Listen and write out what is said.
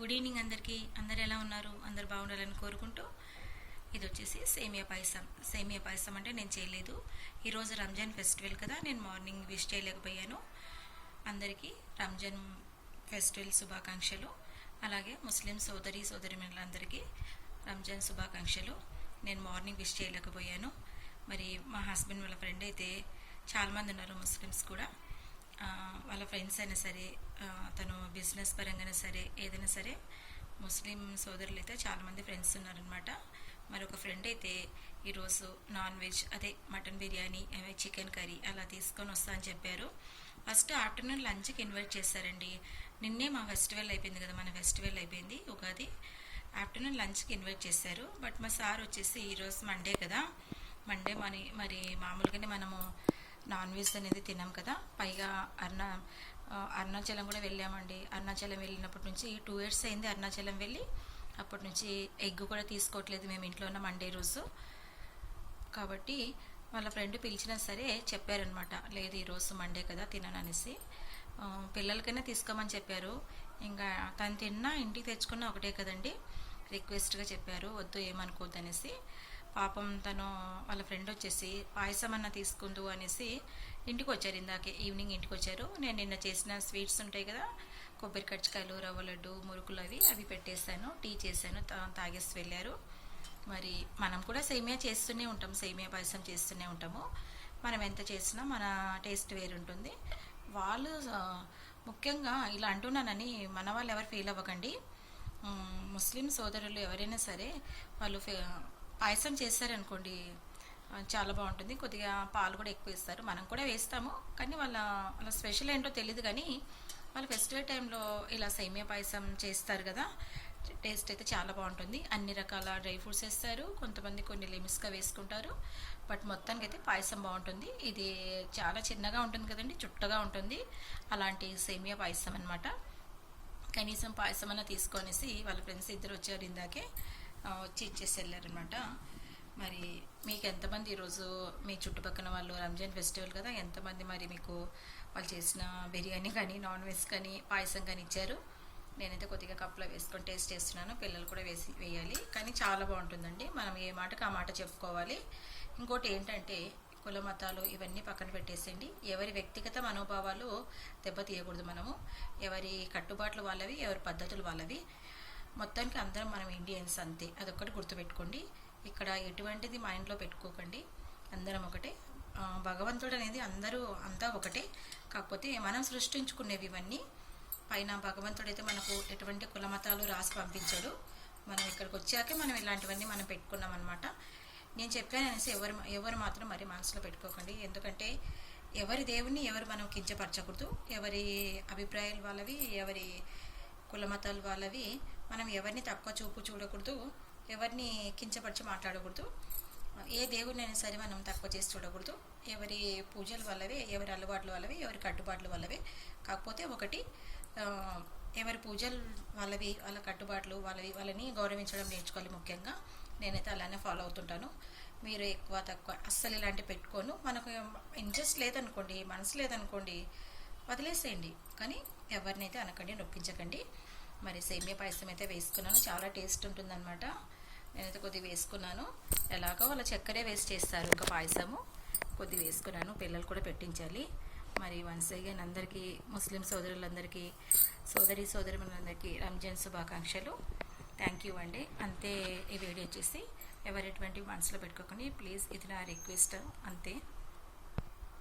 Good evening అందరికీ. అందరు ఎలా ఉన్నారు? అందరు బాగుండాలని కోరుకుంటూ ఇది వచ్చేసి సేమియా పాయసం. సేమియా పాయసం అంటే నేను చేయలేదు. ఈరోజు రంజాన్ ఫెస్టివల్ కదా నేను మార్నింగ్ విష్ చేయలేకపోయాను. అందరికీ రంజాన్ ఫెస్టివల్ శుభాకాంక్షలు. అలాగే ముస్లిం సోదరి సోదరిమణులందరికీ రంజాన్ శుభాకాంక్షలు. నేను మార్నింగ్ విష్ చేయలేకపోయాను. మరి మా హస్బెండ్ వాళ్ళ ఫ్రెండ్ అయితే చాలామంది ఉన్నారు ముస్లిమ్స్ కూడా. వాళ్ళ ఫ్రెండ్స్ అయినా సరే తను బిజినెస్ పరంగానే సరే ఏదైనా సరే ముస్లిం సోదరులు అయితే చాలామంది ఫ్రెండ్స్ ఉన్నారనమాట మరి ఒక ఫ్రెండ్ అయితే ఈరోజు నాన్ వెజ్ అదే మటన్ బిర్యానీ చికెన్ కర్రీ అలా తీసుకొని వస్తా అని చెప్పారు. ఫస్ట్ ఆఫ్టర్నూన్ లంచ్కి ఇన్వైట్ చేశారండి. నిన్నే మా ఫెస్టివల్ అయిపోయింది కదా మన ఫెస్టివల్ అయిపోయింది ఉగాది. ఆఫ్టర్నూన్ లంచ్కి ఇన్వైట్ చేశారు. బట్ మా సార్ వచ్చేసి ఈరోజు మండే కదా. మండే మరి మరి మామూలుగానే మనము నాన్ వెజ్ అనేది తినాం కదా. పైగా అన్న అరుణాచలం కూడా వెళ్ళామండి. అరుణాచలం వెళ్ళినప్పటి నుంచి టూ ఇయర్స్ అయింది అరుణాచలం వెళ్ళి. అప్పటి నుంచి ఎగ్ కూడా తీసుకోవట్లేదు మేము ఇంట్లో ఉన్న మండే రోజు. కాబట్టి వాళ్ళ ఫ్రెండ్ పిలిచినా సరే చెప్పారనమాట లేదు ఈరోజు మండే కదా తినను అనేసి పిల్లలకైనా తీసుకోమని చెప్పారు. ఇంకా తను తిన్నా ఇంటికి తెచ్చుకున్నా ఒకటే కదండి. రిక్వెస్ట్గా చెప్పారు. వద్దు ఏమనుకోవద్దు అనేసి పాపం తను వాళ్ళ ఫ్రెండ్ వచ్చేసి పాయసం అన్న తీసుకుందు అనేసి ఇంటికి వచ్చారు ఇందాకే ఈవినింగ్ ఇంటికి వచ్చారు నేను నిన్న చేసిన స్వీట్స్ ఉంటాయి కదా కొబ్బరి కచ్చకాయలు రవ్వ లడ్డు మురుకులు అవి అవి పెట్టేశాను టీ చేశాను తాగేసి వెళ్ళారు. మరి మనం కూడా సేమియా చేస్తూనే ఉంటాం సేమియా పాయసం చేస్తూనే ఉంటాము. మనం ఎంత చేసినా మన టేస్ట్ వేరు ఉంటుంది వాళ్ళు ముఖ్యంగా ఇలా అంటున్నానని మన వాళ్ళు ఎవరు ఫీల్ అవ్వకండి. ముస్లిం సోదరులు ఎవరైనా సరే వాళ్ళు ఫే- పాయసం చేశారనుకోండి చాలా బాగుంటుంది. కొద్దిగా పాలు కూడా ఎక్కువ ఇస్తారు మనం కూడా వేస్తాము. కానీ వాళ్ళ వాళ్ళ స్పెషల్ ఏంటో తెలియదు కానీ వాళ్ళు ఫెస్టివల్ టైంలో ఇలా సేమియా పాయసం చేస్తారు కదా టేస్ట్ అయితే చాలా బాగుంటుంది. అన్ని రకాల డ్రై ఫ్రూట్స్ వేస్తారు. కొంతమంది కొన్ని లిమిట్స్గా వేసుకుంటారు. బట్ మొత్తానికి అయితే పాయసం బాగుంటుంది. ఇది చాలా చిన్నగా ఉంటుంది కదండి చుట్టగా ఉంటుంది. అలాంటి సేమియా పాయసం అనమాట కనీసం పాయసం అన్న తీసుకొనేసి వాళ్ళ ఫ్రెండ్స్ ఇద్దరు వచ్చారు ఇందాకే వచ్చి ఇచ్చేసి వెళ్ళారనమాట మరి మీకు ఎంతమంది ఈరోజు మీ చుట్టుపక్కల వాళ్ళు రంజాన్ ఫెస్టివల్ కదా ఎంతమంది మరి మీకు వాళ్ళు చేసిన బిర్యానీ కానీ నాన్ వెజ్ కానీ పాయసం కానీ ఇచ్చారు? నేనైతే కొద్దిగా కప్లో వేసుకొని టేస్ట్ చేస్తున్నాను. పిల్లలు కూడా వేసి వేయాలి. కానీ చాలా బాగుంటుందండి. మనం ఏ మాటకు ఆ మాట చెప్పుకోవాలి. ఇంకోటి ఏంటంటే కుల మతాలు ఇవన్నీ పక్కన పెట్టేసేయండి. ఎవరి వ్యక్తిగత మనోభావాలు దెబ్బతీయకూడదు మనము. ఎవరి కట్టుబాట్లు వాళ్ళవి ఎవరి పద్ధతులు వాళ్ళవి. మొత్తానికి అందరం మనం ఇండియన్స్ అంతే. అదొక్కటి గుర్తుపెట్టుకోండి. ఇక్కడ ఎటువంటిది మైండ్లో పెట్టుకోకండి. అందరం ఒకటే. భగవంతుడు అనేది అందరూ అంతా ఒకటే. కాకపోతే మనం సృష్టించుకునేవి ఇవన్నీ. పైన భగవంతుడైతే మనకు ఎటువంటి కులమతాలు రాసి పంపించాడు. మనం ఇక్కడికి వచ్చాకే మనం ఇలాంటివన్నీ మనం పెట్టుకున్నాం అనమాట నేను చెప్పాను అనేసి ఎవరు ఎవరు మాత్రం మరి మనసులో పెట్టుకోకండి. ఎందుకంటే ఎవరి దేవుణ్ణి ఎవరు మనం కించపరచకూడదు. ఎవరి అభిప్రాయాలు వాళ్ళవి ఎవరి కులమతాలు వాళ్ళవి మనం ఎవరిని తక్కువ చూపు చూడకూడదు. ఎవరిని కించపరిచి మాట్లాడకూడదు. ఏ దేవుడినైనా సరే మనం తక్కువ చేసి చూడకూడదు. ఎవరి పూజలు వల్లవే ఎవరి అలవాట్లు వల్లవే ఎవరి కట్టుబాట్లు వల్లవే. కాకపోతే ఒకటి ఎవరి పూజలు వాళ్ళవి వాళ్ళ కట్టుబాట్లు వాళ్ళవి వాళ్ళని గౌరవించడం నేర్చుకోవాలి ముఖ్యంగా. నేనైతే అలానే ఫాలో అవుతుంటాను. మీరు ఎక్కువ తక్కువ అస్సలు ఇలాంటివి పెట్టుకోను. మనకు ఇంట్రెస్ట్ లేదనుకోండి మనసు లేదనుకోండి వదిలేసేయండి. కానీ ఎవరినైతే అనకండి నొప్పించకండి. మరి సేమియా పాయసం అయితే వేసుకున్నాను. చాలా టేస్ట్ ఉంటుందన్నమాట. నేనైతే కొద్దిగా వేసుకున్నాను. ఎలాగో వాళ్ళ చక్కరే వేస్ట్ చేస్తారు. ఇంకా పాయసము కొద్ది వేసుకున్నాను. పిల్లలు కూడా పెట్టించాలి. మరి వన్స్ అగైన్ అందరికీ ముస్లిం సోదరులందరికీ సోదరి సోదరులందరికీ రంజాన్ శుభాకాంక్షలు. థ్యాంక్ యూ అండి. అంతే ఈ వీడియో వచ్చేసి ఎవరెటువంటి మనసులో పెట్టుకోకండి. ప్లీజ్ ఇది నా రిక్వెస్ట్ అంతే.